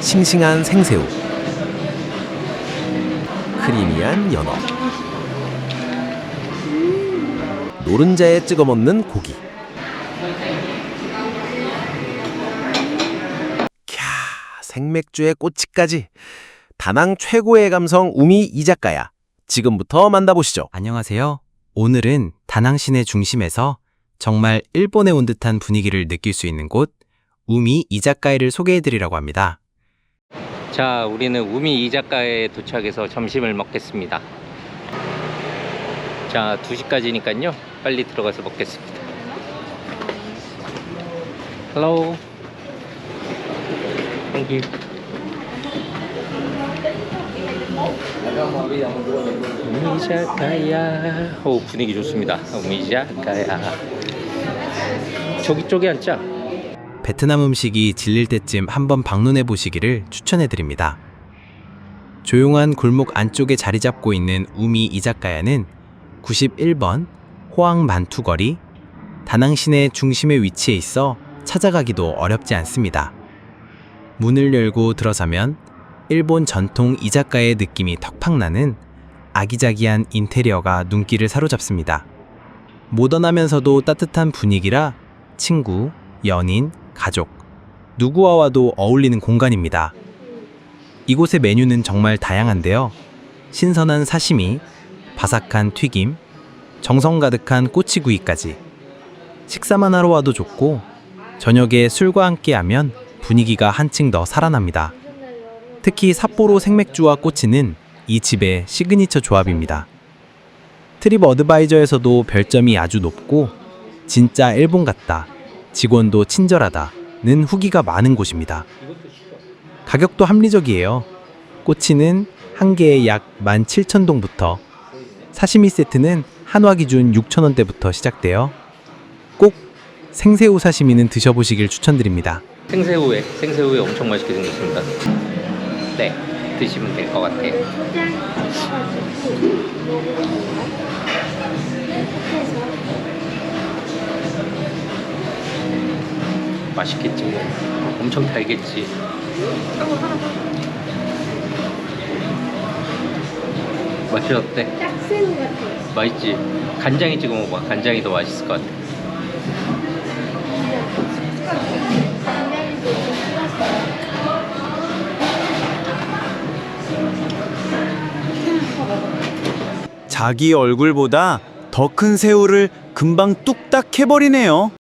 싱싱한 생새우, 크리미한 연어, 노른자에 찍어 먹는 고기. 캬, 생맥주에 꼬치까지. 다낭 최고의 감성 우미 이 작가야. 지금부터 만나보시죠. 안녕하세요. 오늘은 다낭 시내 중심에서 정말 일본에 온 듯한 분위기를 느낄 수 있는 곳 우미 이자카이를 소개해드리려고 합니다. 자, 우리는 우미 이자카에 도착해서 점심을 먹겠습니다. 자, 2시까지니까요. 빨리 들어가서 먹겠습니다. Hello. Thank you. 우미 이자카야. 오, 분위기 좋습니다. 우미 이자카야. 저기 쪽에 앉자. 베트남 음식이 질릴 때쯤 한번 방문해 보시기를 추천해 드립니다. 조용한 골목 안쪽에 자리 잡고 있는 우미 이자카야는 91번 호황 만투거리 다낭 시내 중심에 위치해 있어 찾아가기도 어렵지 않습니다. 문을 열고 들어서면 일본 전통 이자카의 느낌이 턱팍 나는 아기자기한 인테리어가 눈길을 사로잡습니다. 모던하면서도 따뜻한 분위기라 친구, 연인, 가족, 누구와 와도 어울리는 공간입니다. 이곳의 메뉴는 정말 다양한데요. 신선한 사시미, 바삭한 튀김, 정성 가득한 꼬치구이까지. 식사만 하러 와도 좋고, 저녁에 술과 함께하면 분위기가 한층 더 살아납니다. 특히 삿포로 생맥주와 꼬치는 이 집의 시그니처 조합입니다. 트립 어드바이저에서도 별점이 아주 높고, 진짜 일본 같다. 직원도 친절하다는 후기가 많은 곳입니다. 가격도 합리적이에요. 꼬치는 한 개에 약 17,000동부터 사시미 세트는 한화 기준 6,000원대부터 시작돼요. 꼭 생새우 사시미는 드셔보시길 추천드립니다. 생새우회, 생새우회 엄청 맛있게 생겼습니다. 네, 드시면 될 것 같아요. 맛있겠지 뭐. 엄청 달겠지. 맛이 어때? 딱새우 같아. 맛있지? 간장에 찍어 먹어봐. 간장이 더 맛있을 것 같아. 자기 얼굴보다 더 큰 새우를 금방 뚝딱 해버리네요.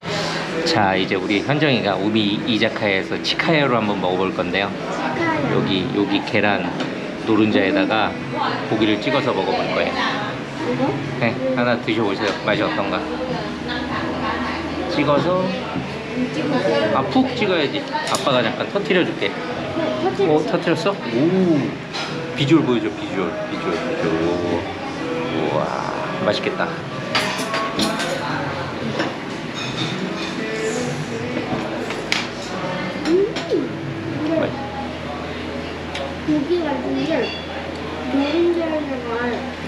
자, 이제 우리 현정이가 우미 이자카야에서 치카야로 한번 먹어볼 건데요. 여기 여기 계란 노른자에다가 고기를 찍어서 먹어볼 거예요. 네, 하나 드셔보세요. 맛이 어떤가? 찍어서 아 푹 찍어야지. 아빠가 잠깐 터트려 줄게. 어 터트렸어? 오 비주얼 보여줘 비주얼 비주얼 비주얼. 우와 맛있겠다. 고기 같은데 노른자에다가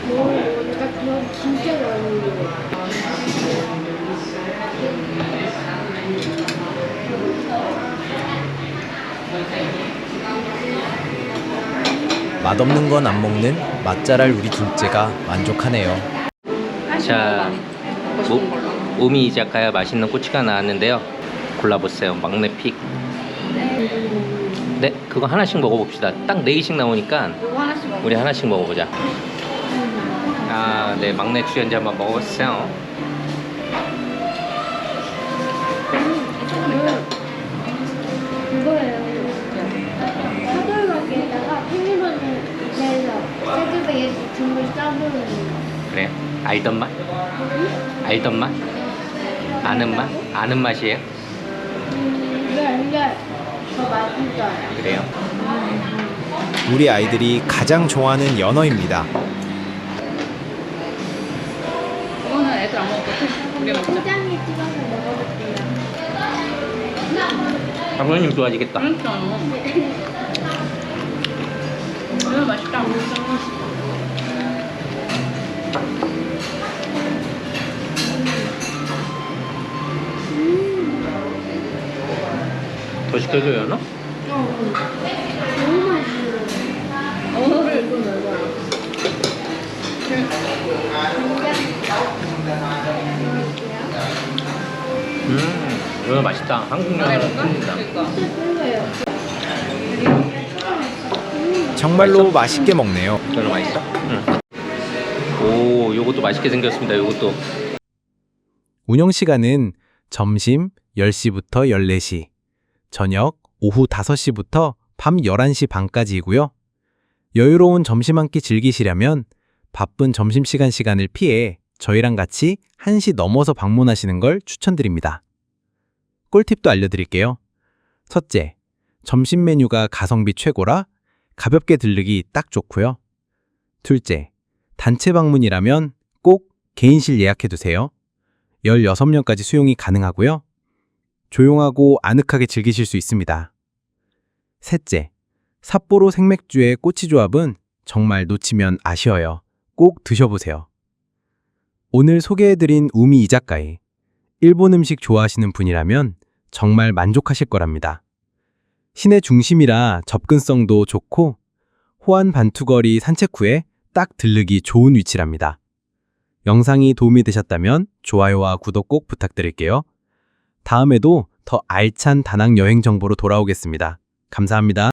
먹으니까 그건 진짜 많은 거 맛없는 건 안 먹는 맛잘알 우리 둘째가 만족하네요. 자, 오, 오미 이자카야 맛있는 꼬치가 나왔는데요. 골라보세요. 막내 픽. 네, 그거 하나씩 먹어봅시다. 딱 네 개씩 나오니까 우리 하나씩 먹어보자. 아, 네, 막내 출연자 한번 먹어보세요. 그거예요. 사돌 가게에다가 팽이버섯 내서 세트에 전부 싸보는 거. 그래요? 알던 맛? 알던 맛? 아는 맛? 아는 맛이에요? 이게 더 맛있어요. 그래요? 우리 아이들이 가장 좋아하는 연어입니다. 초장에 찍어서 먹어볼게요. 장모님 좋아하시겠다. 더 시켜줘요, 너무 맛있어. 어를 좀 먹어요. 음, 이거 맛있다. 한국 양념 틀린다. 정말로 맛있게 먹네요. 별로 맛있어? 응. 오, 요것도 맛있게 생겼습니다. 요것도. 운영 시간은 점심 10시부터 14시, 저녁 오후 5시부터 밤 11시 반까지이고요. 여유로운 점심 한 끼 즐기시려면 바쁜 점심시간 시간을 피해 저희랑 같이 1시 넘어서 방문하시는 걸 추천드립니다. 꿀팁도 알려드릴게요. 첫째, 점심 메뉴가 가성비 최고라 가볍게 들르기 딱 좋고요. 둘째, 단체 방문이라면 꼭 개인실 예약해두세요. 16명까지 수용이 가능하고요. 조용하고 아늑하게 즐기실 수 있습니다. 셋째, 삿포로 생맥주의 꼬치 조합은 정말 놓치면 아쉬워요. 꼭 드셔보세요. 오늘 소개해드린 우미 이자카이, 일본 음식 좋아하시는 분이라면 정말 만족하실 거랍니다. 시내 중심이라 접근성도 좋고 호안 반투거리 산책 후에 딱 들르기 좋은 위치랍니다. 영상이 도움이 되셨다면 좋아요와 구독 꼭 부탁드릴게요. 다음에도 더 알찬 다낭 여행 정보로 돌아오겠습니다. 감사합니다.